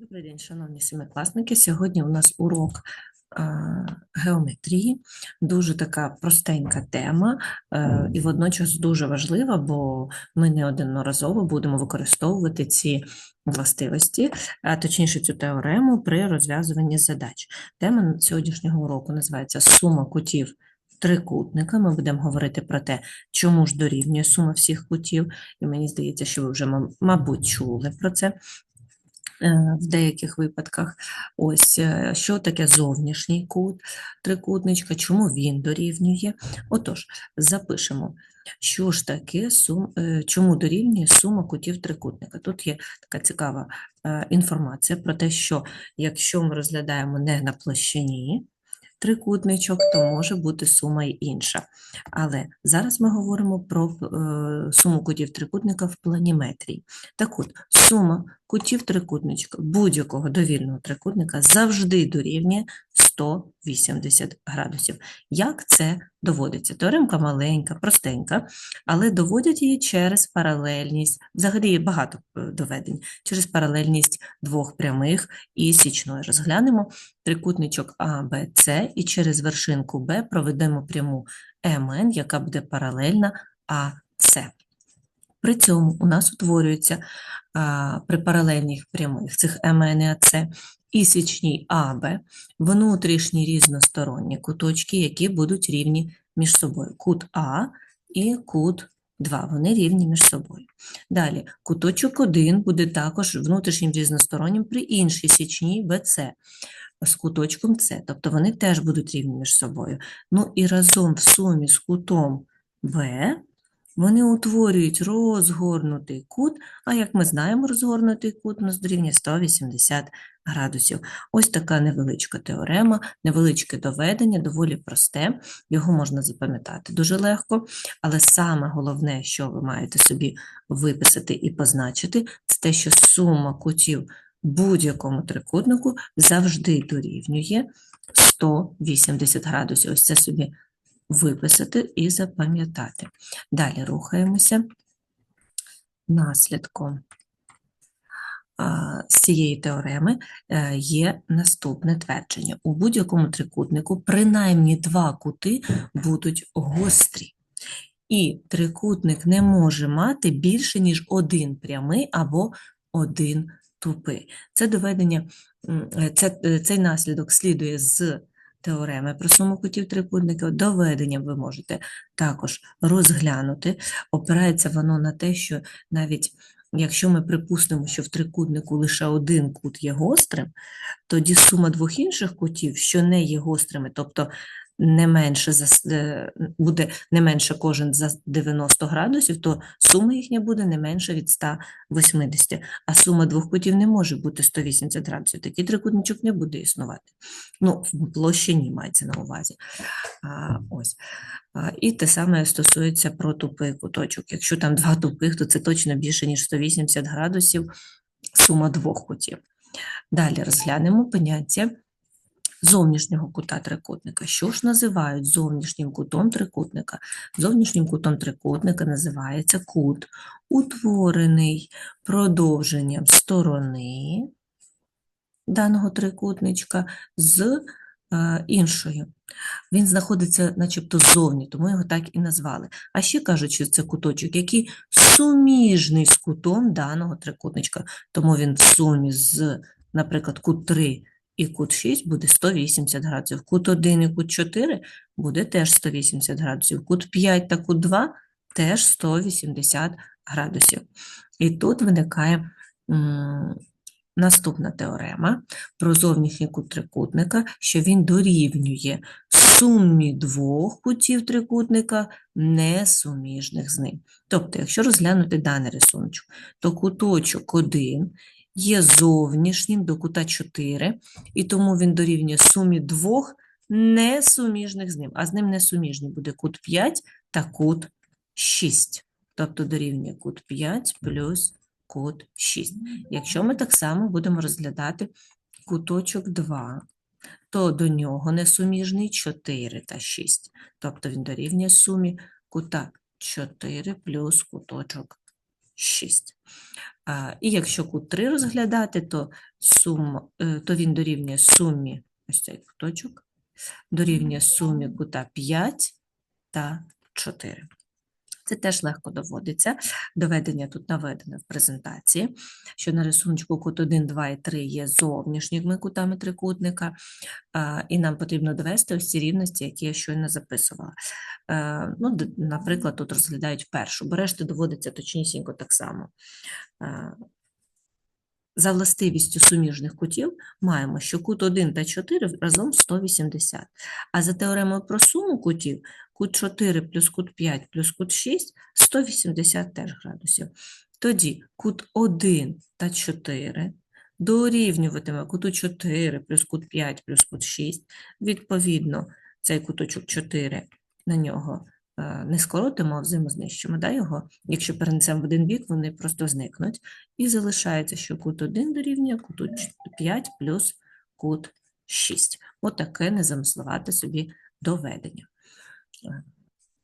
Добрий день, шановні семикласники. Сьогодні у нас урок геометрії. Дуже така простенька тема е, і водночас дуже важлива, бо ми неодноразово будемо використовувати ці властивості, а точніше цю теорему при розв'язуванні задач. Тема сьогоднішнього уроку називається Сума кутів трикутника. Ми будемо говорити про те, чому ж дорівнює сума всіх кутів, і мені здається, що ви вже, мабуть, чули про це е, в деяких випадках. Ось е, що таке зовнішній кут трикутничка, чому він дорівнює. Отож, запишемо, що ж таке сум, е, чому дорівнює сума кутів трикутника. Тут є така цікава е, інформація про те, що якщо ми розглядаємо не на площині трикутничок, то може бути сума й інша. Але зараз ми говоримо про е, суму кутів трикутника в планіметрії. Так от, сума кутів трикутничка будь-якого довільного трикутника завжди дорівнює 180 градусів. Як це доводиться? Теоремка маленька, простенька, але доводять її через паралельність. Взагалі є багато е, доведень через паралельність двох прямих і січної. Розглянемо трикутничок А, і через вершинку Б проведемо пряму МН, яка буде паралельна АС. При цьому у нас утворюється а, при паралельних прямих цих МН і АС і січній АБ внутрішні різносторонні куточки, які будуть рівні між собою. Кут А і кут 2, вони рівні між собою. Далі, куточок 1 буде також внутрішнім різностороннім при іншій січній БЦ з куточком С, тобто вони теж будуть рівні між собою. Ну і разом в сумі з кутом В вони утворюють розгорнутий кут, а як ми знаємо, розгорнутий кут у нас дорівнює 180 градусів. Ось така невеличка теорема, невеличке доведення, доволі просте, його можна запам'ятати дуже легко, але саме головне, що ви маєте собі виписати і позначити, це те, що сума кутів будь-якому трикутнику завжди дорівнює 180 градусів. Ось це собі виписати і запам'ятати. Далі рухаємося. Наслідком з цієї теореми е, є наступне твердження. У будь-якому трикутнику принаймні два кути будуть гострі. І трикутник не може мати більше, ніж один прямий або один тупий. Це доведення, е, це, е, цей наслідок слідує з теореми про суму кутів трикутника. Доведення ви можете також розглянути. Опирається воно на те, що навіть якщо ми припустимо, що в трикутнику лише один кут є гострим, тоді сума двох інших кутів, що не є гострими, тобто не менше за, е, буде не менше кожен за 90 градусів, то сума їхня буде не менше від 180, а сума двох кутів не може бути 180 градусів. Такий трикутничок не буде існувати. Ну, в площині мається на увазі. А, ось. А, і те саме стосується про тупий куточок. Якщо там два тупих, то це точно більше, ніж 180 градусів сума двох кутів. Далі розглянемо поняття зовнішнього кута трикутника. Що ж називають зовнішнім кутом трикутника? Зовнішнім кутом трикутника називається кут, утворений продовженням сторони даного трикутничка з е, іншою. Він знаходиться начебто ззовні, тому його так і назвали. А ще кажуть, що це куточок, який суміжний з кутом даного трикутничка. Тому він в сумі з, наприклад, кут 3 і кут 6 буде 180 градусів. Кут 1 і кут 4 буде теж 180 градусів. Кут 5 та кут 2 теж 180 градусів. І тут виникає м, наступна теорема про зовнішній кут трикутника, що він дорівнює сумі двох кутів трикутника, несуміжних з ним. Тобто, якщо розглянути даний рисуночок, то куточок 1 є зовнішнім до кута 4, і тому він дорівнює сумі двох несуміжних з ним, а з ним несуміжні буде кут 5 та кут 6. Тобто дорівнює кут 5 плюс кут 6. Якщо ми так само будемо розглядати куточок 2, то до нього несуміжний 4 та 6. Тобто він дорівнює сумі кута 4 плюс куточок 6. І якщо кут 3 розглядати, то, сума, е, то він дорівнює сумі, ось цей куточок, дорівнює сумі кута 5 та 4. Це теж легко доводиться. Доведення тут наведене в презентації, що на рисунку кут 1, 2 і 3 є зовнішніми кутами трикутника, і нам потрібно довести ось ці рівності, які я щойно записувала. Е, Ну, наприклад, тут розглядають першу, бо решта доводиться точнісінько так само. За властивістю суміжних кутів маємо, що кут 1 та 4 разом 180. А за теоремою про суму кутів, кут 4 плюс кут 5 плюс кут 6 – 180 теж градусів. Тоді кут 1 та 4 дорівнюватиме куту 4 плюс кут 5 плюс кут 6. Відповідно, цей куточок 4 на нього не скоротимо, а взаємознищимо да, його. Якщо перенесемо в один бік, вони просто зникнуть. І залишається, що кут 1 дорівнює куту 5 плюс кут 6. Отаке незамисловате собі доведення. Е,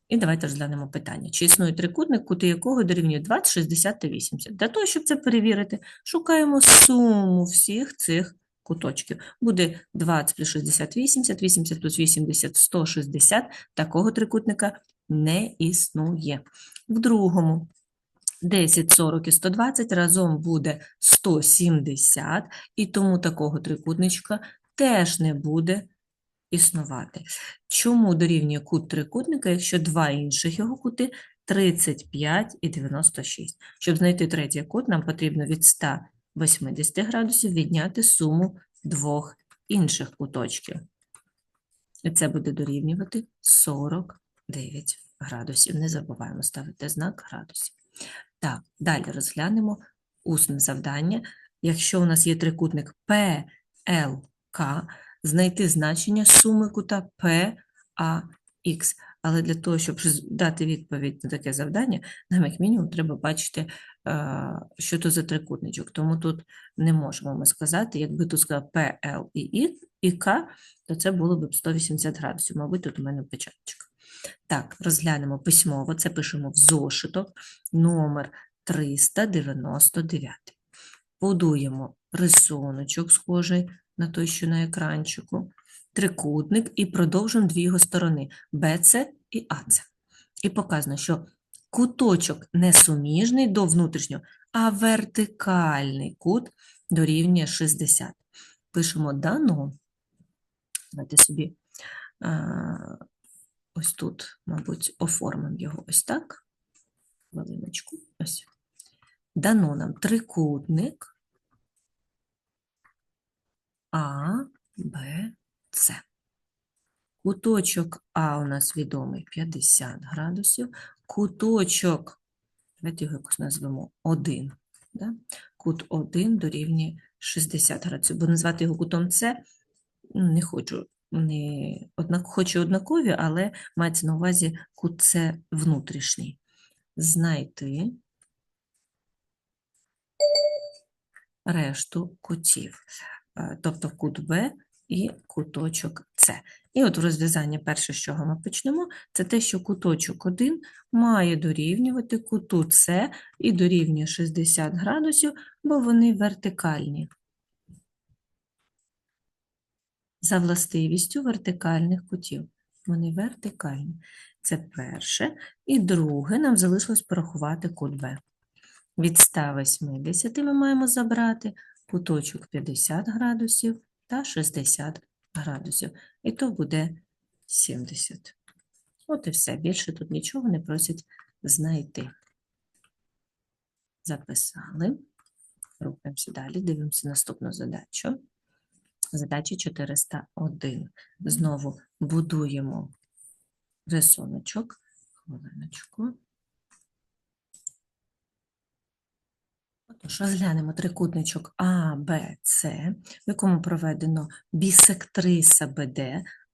І давайте розглянемо питання. Чи існує трикутник, кути якого дорівнює 20, 60 та 80? Для того, щоб це перевірити, шукаємо суму всіх цих куточків. Буде 20 плюс 60 – 80, 80 плюс 80 – 160. Такого трикутника не існує. В другому 10, 40 і 120 разом буде 170, і тому такого трикутничка теж не буде існувати. Чому дорівнює кут трикутника, якщо два інших його кути 35 і 96? Щоб знайти третій кут, нам потрібно від 180 градусів відняти суму двох інших куточків. І це буде дорівнювати 49 градусів. Не забуваємо ставити знак градусів. Так, далі розглянемо усне завдання. Якщо у нас є трикутник PLK, знайти значення суми кута PAX. Але для того, щоб дати відповідь на таке завдання, нам як мінімум треба бачити, е, що то за трикутничок. Тому тут не можемо ми сказати, якби тут сказав PL і і К, то це було б 180 градусів. Мабуть, тут у мене печаточка. Так, розглянемо письмово. Це пишемо в зошиток номер 399. Будуємо рисуночок, схожий на той, що на екранчику, трикутник і продовжуємо дві його сторони BC і AC. І показано, що куточок не суміжний до внутрішнього, а вертикальний кут дорівнює 60. Пишемо дано. Давайте собі ось тут, мабуть, оформимо його ось так. Хвилиночку. Ось. Дано нам трикутник А, Б, С. Куточок А у нас відомий 50 градусів. Куточок, давайте його якось назвемо 1. Да? Кут 1 дорівнює 60 градусів. Бо назвати його кутом С ну, не хочу. Не однак, хочу однакові, але мається на увазі кут С внутрішній. Знайти решту кутів, Е, тобто кут Б і куточок С. І от в розв'язанні перше, з чого ми почнемо, це те, що куточок 1 має дорівнювати куту С і дорівнює 60 градусів, бо вони вертикальні. За властивістю вертикальних кутів. Вони вертикальні. Це перше. І друге, нам залишилось порахувати кут Б. Від 180 ми маємо забрати куточок 50 градусів та 60 градусів. І то буде 70. От і все. Більше тут нічого не просять знайти. Записали. Рухаємося далі. Дивимося наступну задачу. Задача 401. Знову будуємо рисуночок. Хвилиночку. Отож, розглянемо трикутничок А, Б, С, в якому проведено бісектриса БД.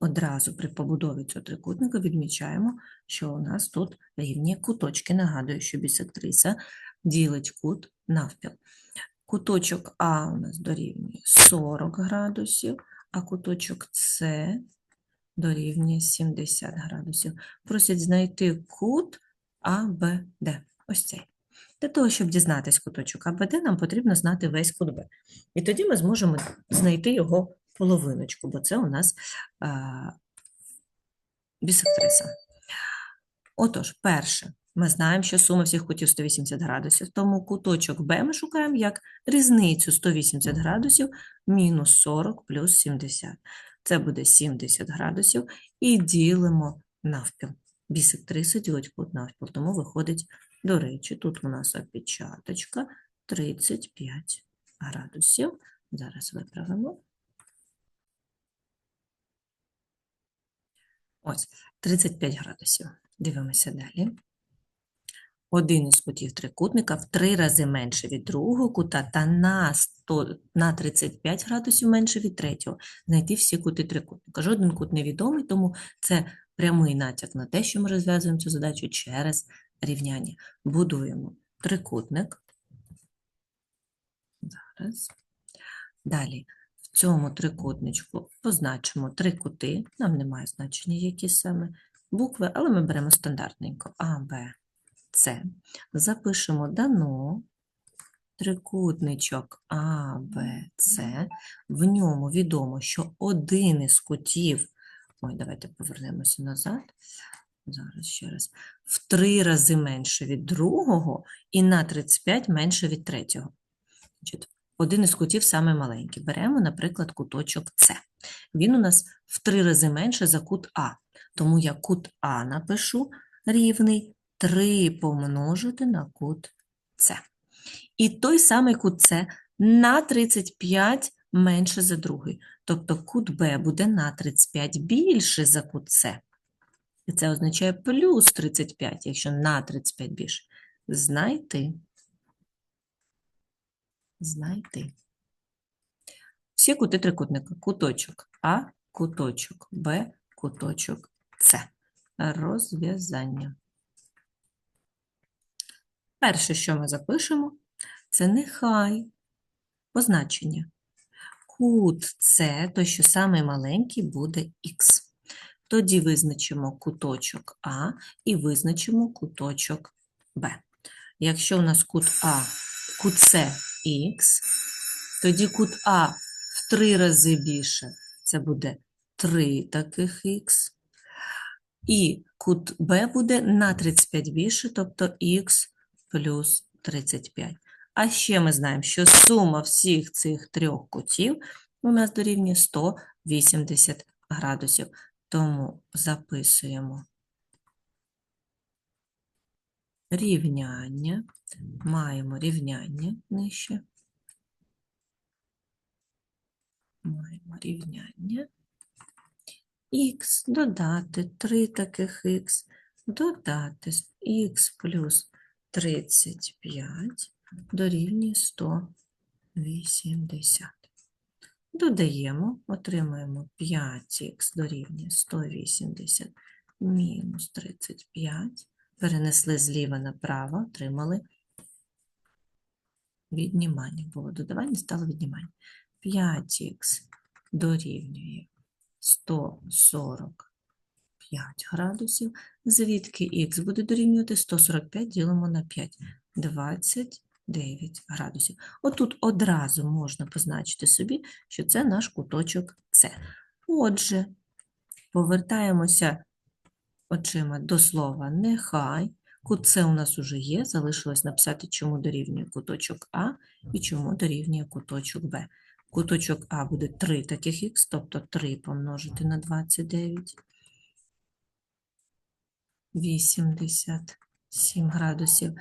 Одразу при побудові цього трикутника відмічаємо, що у нас тут рівні куточки. Нагадую, що бісектриса ділить кут навпіл. Куточок А у нас дорівнює 40 градусів, а куточок С дорівнює 70 градусів. Просять знайти кут АБД. Ось цей. Для того, щоб дізнатись куточок АБД, нам потрібно знати весь кут Б. І тоді ми зможемо знайти його половиночку, бо це у нас а, бісектриса. Отож, перше, ми знаємо, що сума всіх кутів 180 градусів, тому куточок Б ми шукаємо як різницю 180 градусів мінус 40 плюс 70. Це буде 70 градусів і ділимо навпіл. Бісектриса ділить кут навпіл, тому виходить, до речі, тут у нас опечаточка 35 градусів. Зараз виправимо. Ось, 35 градусів. Дивимося далі. Один із кутів трикутника в три рази менше від другого кута та на, 100, на 35 градусів менше від третього. Знайти всі кути трикутника. Жоден кут невідомий, тому це прямий натяк на те, що ми розв'язуємо цю задачу через рівняння. Будуємо трикутник. Зараз. Далі в цьому трикутничку позначимо три кути. Нам немає значення, які саме букви, але ми беремо стандартненько А, Б, С. Запишемо дано трикутничок А, Б, С. В ньому відомо, що один із кутів, ой, давайте повернемося назад, зараз ще раз, в три рази менше від другого і на 35 менше від третього. Один із кутів саме маленький. Беремо, наприклад, куточок С. Він у нас в три рази менше за кут А. Тому я кут А напишу рівний 3 помножити на кут С. І той самий кут С на 35 менше за другий. Тобто кут Б буде на 35 більше за кут С. І це означає плюс 35, якщо на 35 більше. Знайти. Знайти. Всі кути трикутника. Куточок А, куточок Б, куточок С. Розв'язання. Перше, що ми запишемо, це нехай позначення. Кут С, той, що самий буде Х. Тоді визначимо куточок А і визначимо куточок Б. Якщо у нас кут А, кут С Х, тоді кут А в три рази більше, це буде 3 таких Х. І кут Б буде на 35 більше, тобто х плюс 35. А ще ми знаємо, що сума всіх цих трьох кутів у нас дорівнює 180 градусів. Тому записуємо рівняння, маємо рівняння нижче. Маємо рівняння. Х додати 3 таких х, додати х плюс 35 дорівнює 180. Додаємо, отримаємо 5х дорівнює 180 мінус 35. Перенесли зліва направо, отримали віднімання. Було додавання, стало віднімання. 5х дорівнює 145 градусів, звідки х буде дорівнювати 145 ділимо на 5, 29 градусів. Отут одразу можна позначити собі, що це наш куточок С. Отже, повертаємося очима до слова нехай. Кут С у нас уже є, залишилось написати, чому дорівнює куточок А і чому дорівнює куточок Б. Куточок А буде 3 таких х, тобто 3 помножити на 29, 87 градусів.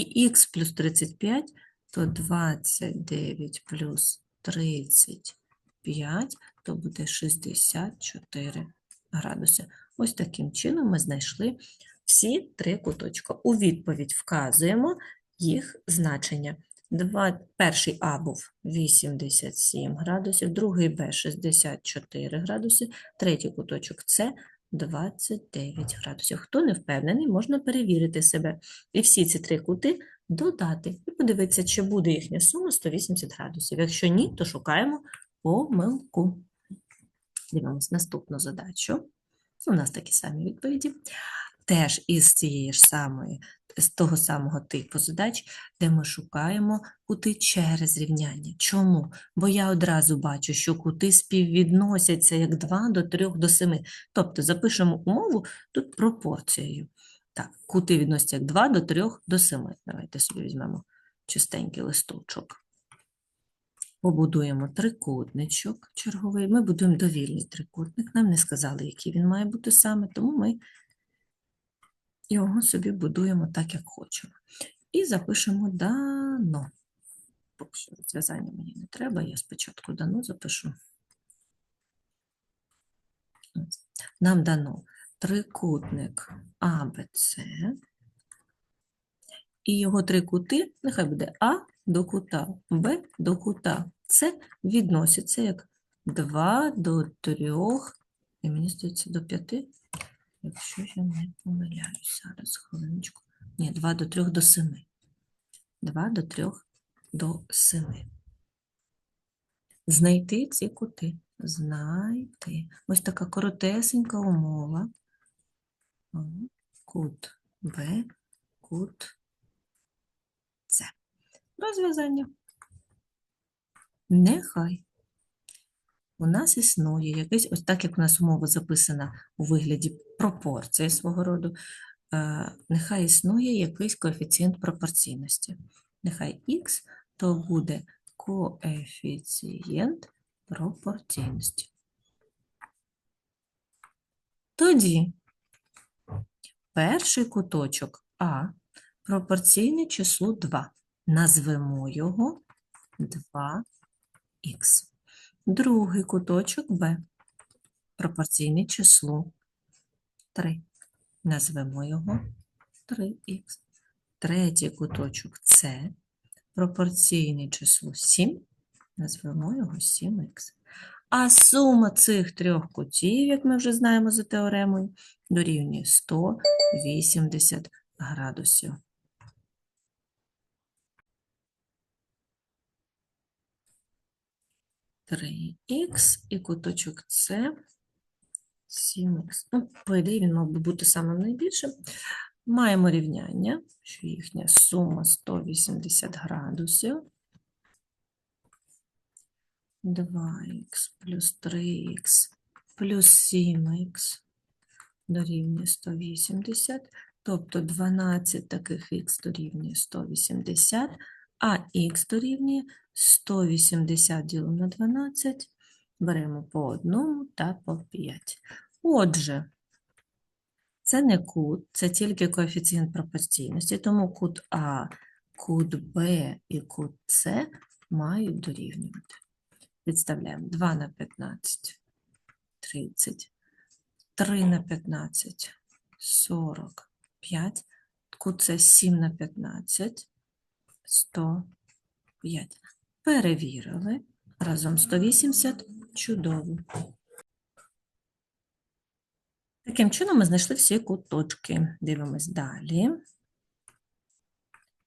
І х плюс 35, то 29 плюс 35, то буде 64 градуси. Ось таким чином ми знайшли всі три куточка. У відповідь вказуємо їх значення. Два, перший А був 87 градусів, другий Б 64 градуси, третій куточок С 29 градусів. Хто не впевнений, можна перевірити себе. І всі ці три кути додати. І подивитися, чи буде їхня сума 180 градусів. Якщо ні, то шукаємо помилку. Дивимось наступну задачу. У нас такі самі відповіді. Теж із цієї ж самої, з того самого типу задач, де ми шукаємо кути через рівняння. Чому? Бо я одразу бачу, що кути співвідносяться як 2 до 3 до 7. Тобто запишемо умову тут пропорцією. Так, кути відносяться як 2 до 3 до 7. Давайте собі візьмемо чистенький листочок. Побудуємо трикутничок черговий. Ми будуємо довільний трикутник. Нам не сказали, який він має бути саме, тому ми його собі будуємо так, як хочемо. І запишемо дано. Поки що розв'язання мені не треба, я спочатку дано запишу. Нам дано трикутник АБЦ, і його три кути, нехай буде А до кута, Б до кута. С відноситься як 2 до 3, і мені здається, до 5, якщо я не помиляюсь. Зараз, хвилиночку. Ні, 2 до 3 до 7. 2 до 3 до 7. Знайти ці кути. Знайти. Ось така коротесенька умова. Кут Б, кут С. Розв'язання. Нехай. У нас існує якийсь, ось так як у нас умова записана у вигляді пропорції свого роду, е, нехай існує якийсь коефіцієнт пропорційності. Нехай х то буде коефіцієнт пропорційності. Тоді перший куточок А пропорційне числу 2. Назвемо його 2х. Другий куточок Б пропорційне числу 3. Назвемо його 3х. Третій куточок С пропорційне числу 7. Назвемо його 7х. А сума цих трьох кутів, як ми вже знаємо за теоремою, дорівнює 180 градусів. Три х і куточок С 7х. Ну, по ідеї, він мав би бути самим найбільшим. Маємо рівняння, що їхня сума 180 градусів. 2х плюс 3х плюс 7х дорівнює 180, тобто 12 таких х дорівнює 180, а х дорівнює 180 ділимо на 12, беремо по одному та по 5. Отже, це не кут, це тільки коефіцієнт пропорційності, тому кут А, кут Б і кут С мають дорівнювати. Підставляємо 2 на 15, 30, 3 на 15, 45, кут С 7 на 15, 105. Перевірили. Разом 180. Чудово. Таким чином ми знайшли всі куточки. Дивимось далі.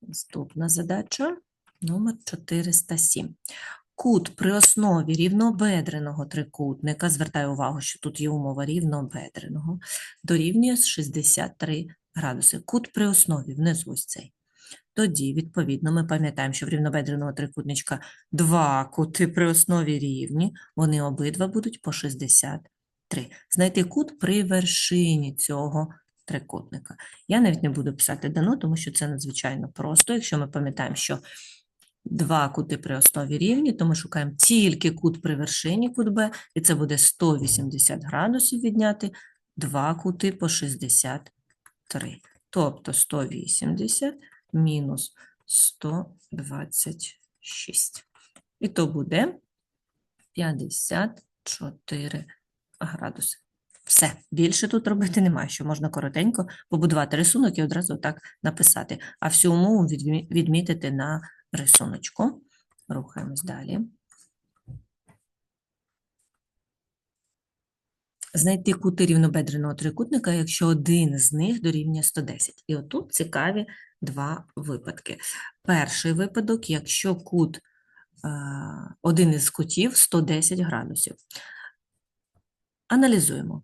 Наступна задача номер 407. Кут при основі рівнобедреного трикутника, звертаю увагу, що тут є умова рівнобедреного, дорівнює 63 градуси. Кут при основі внизу ось цей. Тоді, відповідно, ми пам'ятаємо, що в рівнобедреного трикутничка два кути при основі рівні, вони обидва будуть по 63. Знайти кут при вершині цього трикутника. Я навіть не буду писати дано, тому що це надзвичайно просто. Якщо ми пам'ятаємо, що два кути при основі рівні, то ми шукаємо тільки кут при вершині, кут Б, і це буде 180 градусів відняти два кути по 63. Тобто 180 мінус 126. І то буде 54 градуси. Все, більше тут робити немає, що можна коротенько побудувати рисунок і одразу так написати. А всю умову відмітити на рисуночку. Рухаємось далі. Знайти кути рівнобедреного трикутника, якщо один з них дорівнює 110. І отут цікаві два випадки. Перший випадок, якщо кут, е, один із кутів 110 градусів. Аналізуємо.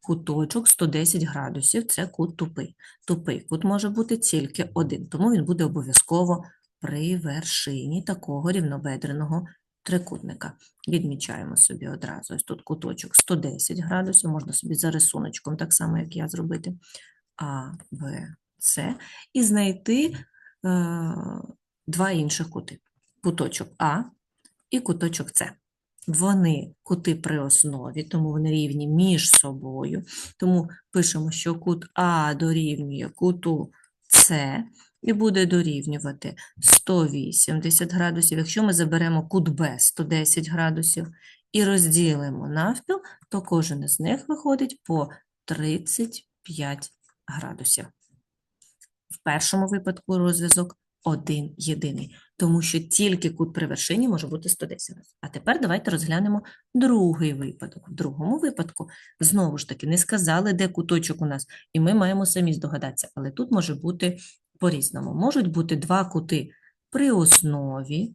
куточок 110 градусів, це кут тупий. Тупий кут може бути тільки один, тому він буде обов'язково при вершині такого рівнобедреного трикутника. Відмічаємо собі одразу. Ось тут куточок 110 градусів, можна собі за рисуночком, так само, як я зробити. А, Б, С. І знайти е, два інших кути. Куточок А і куточок С. Вони кути при основі, тому вони рівні між собою. Тому пишемо, що кут А дорівнює куту С і буде дорівнювати 180 градусів. Якщо ми заберемо кут Б 110 градусів і розділимо навпіл, то кожен із них виходить по 35 градусів. В першому випадку розв'язок один єдиний, тому що тільки кут при вершині може бути 110 разів. А тепер давайте розглянемо другий випадок. В другому випадку, знову ж таки, не сказали, де куточок у нас, і ми маємо самі здогадатися, але тут може бути по-різному. Можуть бути два кути при основі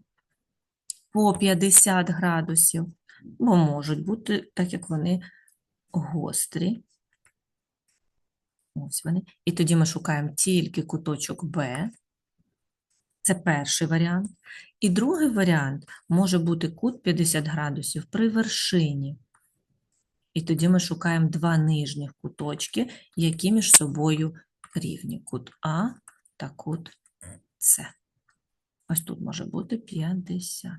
по 50 градусів, бо можуть бути, так як вони гострі. Ось вони. І тоді ми шукаємо тільки куточок Б. Це перший варіант. І другий варіант може бути кут 50 градусів при вершині. І тоді ми шукаємо два нижніх куточки, які між собою рівні. Кут А та кут С. Ось тут може бути 50.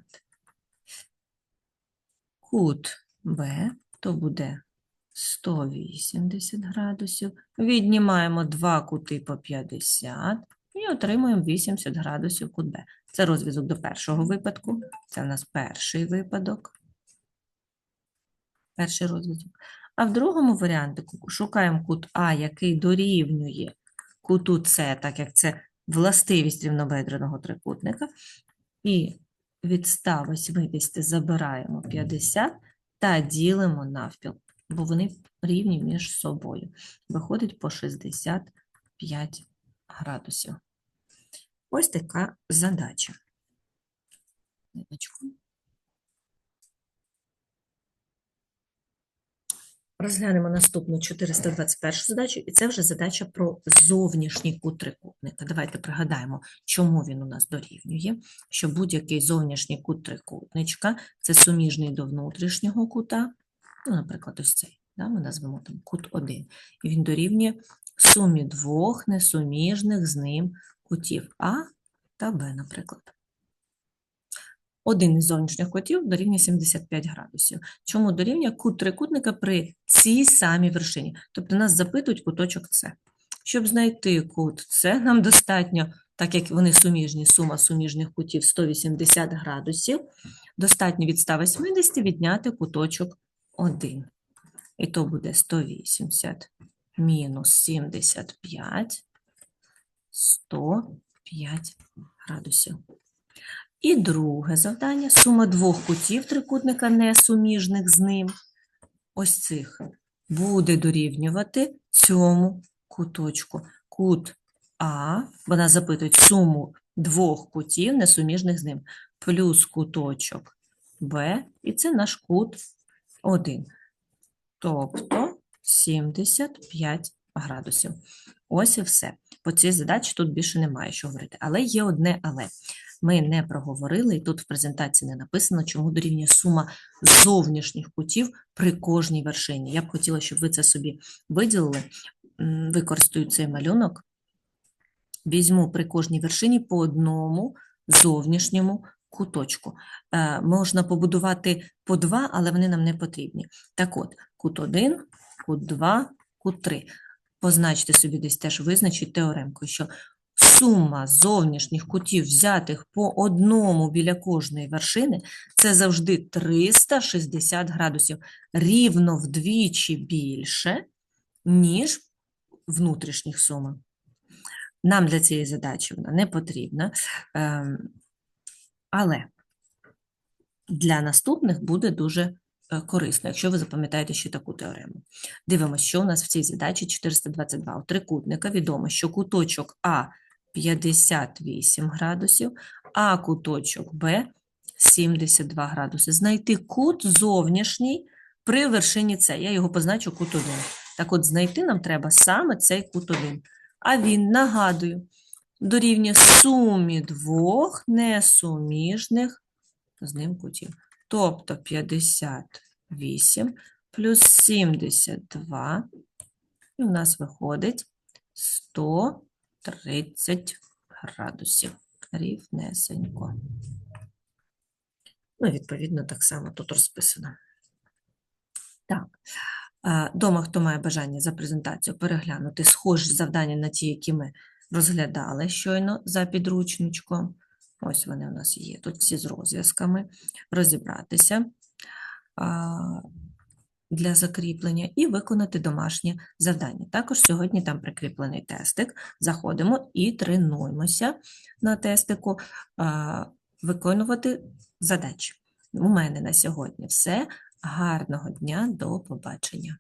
Кут Б, то буде 180 градусів. Віднімаємо два кути по 50 і отримуємо 80 градусів кут Б. Це розв'язок до першого випадку. Це в нас перший випадок. Перший розв'язок. А в другому варіанті шукаємо кут А, який дорівнює куту С, так як це властивість рівнобедреного трикутника. І від 180 забираємо 50 та ділимо навпіл, бо вони рівні між собою. Виходить по 65 градусів. Ось така задача. Розглянемо наступну 421 задачу, і це вже задача про зовнішній кут трикутника. Давайте пригадаємо, чому він у нас дорівнює, що будь-який зовнішній кут трикутничка – це суміжний до внутрішнього кута, ну, наприклад, ось цей, да, ми назвемо там кут 1, і він дорівнює сумі двох несуміжних з ним кутів А та Б, наприклад. Один із зовнішніх кутів дорівнює 75 градусів. Чому дорівнює кут трикутника при цій самій вершині? Тобто нас запитують куточок С. Щоб знайти кут С, нам достатньо, так як вони суміжні, сума суміжних кутів 180 градусів, достатньо від 180 відняти куточок 1. І то буде 180 мінус 75, 105 градусів. І друге завдання. Сума двох кутів трикутника несуміжних з ним, ось цих, буде дорівнювати цьому куточку. Кут А, вона запитує суму двох кутів несуміжних з ним, плюс куточок Б, і це наш кут 1. Тобто 75 градусів. Ось і все. По цій задачі тут більше немає що говорити. Але є одне але. Ми не проговорили, і тут в презентації не написано, чому дорівнює сума зовнішніх кутів при кожній вершині. Я б хотіла, щоб ви це собі виділили. Використаю цей малюнок. Візьму при кожній вершині по одному зовнішньому куточку. Е, Можна побудувати по два, але вони нам не потрібні. Так от, кут 1, кут 2, кут 3. Позначте собі десь теж визначіть теоремкою, що сума зовнішніх кутів, взятих по одному біля кожної вершини, це завжди 360 градусів, рівно вдвічі більше, ніж внутрішніх сума. Нам для цієї задачі вона не потрібна, ем, але для наступних буде дуже корисно, якщо ви запам'ятаєте ще таку теорему. Дивимося, що у нас в цій задачі 422. У трикутника відомо, що куточок А 58 градусів, а куточок Б 72 градуси. Знайти кут зовнішній при вершині С. Я його позначу кут 1. Так от, знайти нам треба саме цей кут 1. А він, нагадую, дорівнює сумі двох несуміжних з ним кутів. Тобто 58 плюс 72, і у нас виходить 130 градусів рівнесенько. Ну, відповідно, так само тут розписано. Так. Дома, хто має бажання за презентацію переглянути схожі завдання на ті, які ми розглядали щойно за підручничком. Ось вони у нас є. Тут всі з розв'язками. Розібратися для закріплення і виконати домашнє завдання. Також сьогодні там прикріплений тестик. Заходимо і тренуємося на тестику виконувати задачі. У мене на сьогодні все. Гарного дня, до побачення.